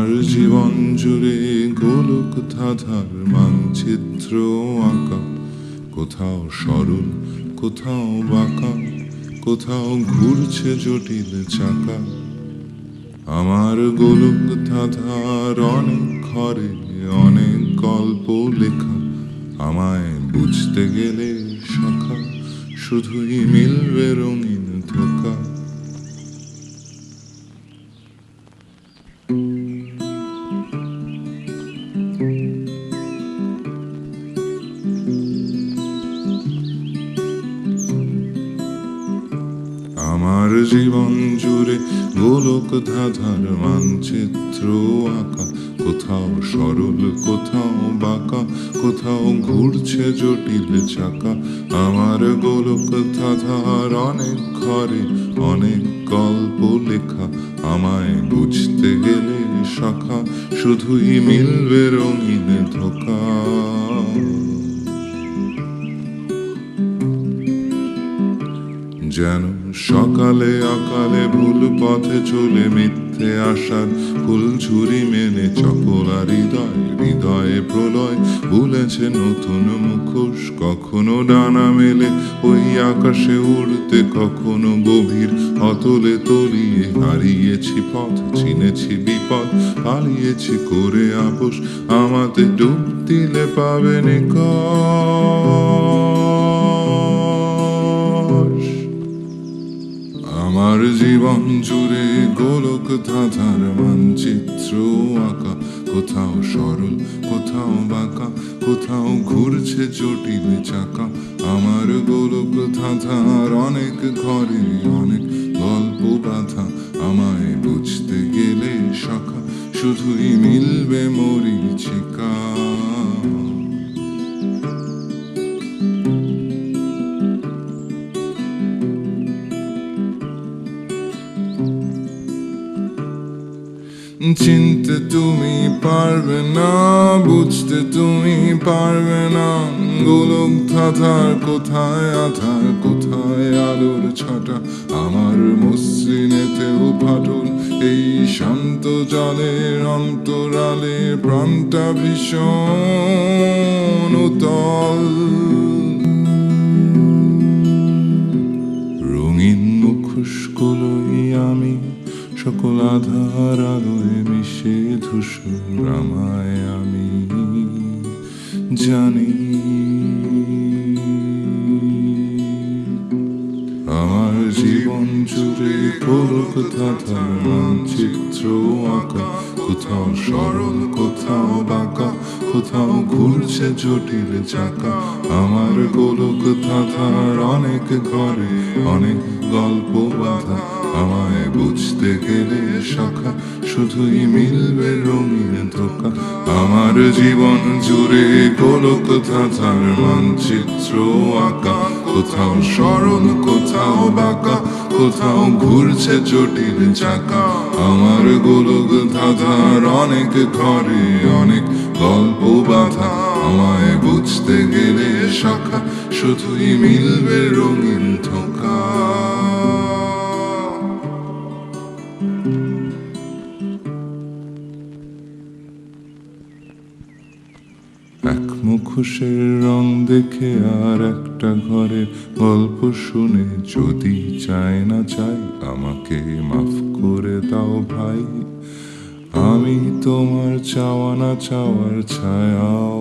আমার জীবন জুড়ে গোলক ধাঁধার মানচিত্র আঁকা। কোথাও সরল, কোথাও বাঁকা, কোথাও ঘুরছে জটিল চাকা। আমার গোলক ধাঁধার অনেক ঘরে অনেক গল্প লেখা। আমায় বুঝতে গেলে শাখা শুধুই মিলবে রঙিন ধোকা। আমার জীবন জুড়ে গোলক ধাঁধার মানচিত্র আঁকা। কোথাও সরল, কোথাও বাঁকা, কোথাও ঘুরছে জটিল চাকা। আমার গোলক ধাঁধার অনেক ঘরে অনেক গল্প লেখা। আমায় বুঝতে গেলে শাখা, শুধুই মিলবে রঙিন ধোকা। যেন সকালে আকালে ভুল পথে চলে মিথ্যে আসার ফুল ঝুরি মেনে চপলা হৃদয়, হৃদয়ে প্রলয়। ভুলেছে নতুন মুখোশ, কখনো ডানা মেলে ওই আকাশে উড়তে, কখনো গভীর অতলে তলিয়ে হারিয়েছি পথ চিনেছি বিপদ, পালিয়েছি করে আপোষ। আমাতে ডুব দিলে পাবে নিকশ ধাঁধার মানচিত্র আঁকা। কোথাও সরল, কোথাও বাঁকা, কোথাও ঘুরছে জটিল চাকা। আমার গোলক ধাঁধার অনেক ঘরে অনেক গল্প বাঁধা। আমায় বুঝতে গেলে শাখা শুধুই মিলবে মরিচিকা। চিনতে তুমি পারবে না, বুঝতে তুমি পারবে না। গোলক ধাঁধার কোথায়, আধার কোথায়, আলোর ছাটা? আমার মসৃণেতেও ফাটল এই শান্ত জলের অন্তরালে, প্রাণটা ভীষণ উতল সকল আধার আলোয় মিশে ধূসর আমায় আমি জানি। আমার জীবন জুড়ে কলকাতা মানচিত্র আঁকা। কোথাও সরল কোথাও বাঁকা, কোথাও ঘুরছে জটিল চাকা। আমার গোলক ধাঁধার অনেক ঘরে অনেক গল্প বাঁধা। আমায় বুঝতে গেলে শাখা শুধুই মিলবে রঙিন ধোকা। আমার জীবন জুড়ে গোলক ধাঁধার মানচিত্র আঁকা। কোথাও সরল কোথাও বাঁকা, কোথাও ঘুরছে জটিল চাকা। আমার গোলক ধাঁধার অনেক ঘরে অনেক গল্প বাঁধা। আমায় বুঝতে গেলে শাখা শুধুই মিলবে রঙিন ধোকা। মুখোশের রং দেখে আর একটা ঘরের গল্প শুনে যদি চায় না চাই, আমাকে মাফ করে দাও ভাই। আমি তোমার চাওয়া না চাওয়ার ছায়াও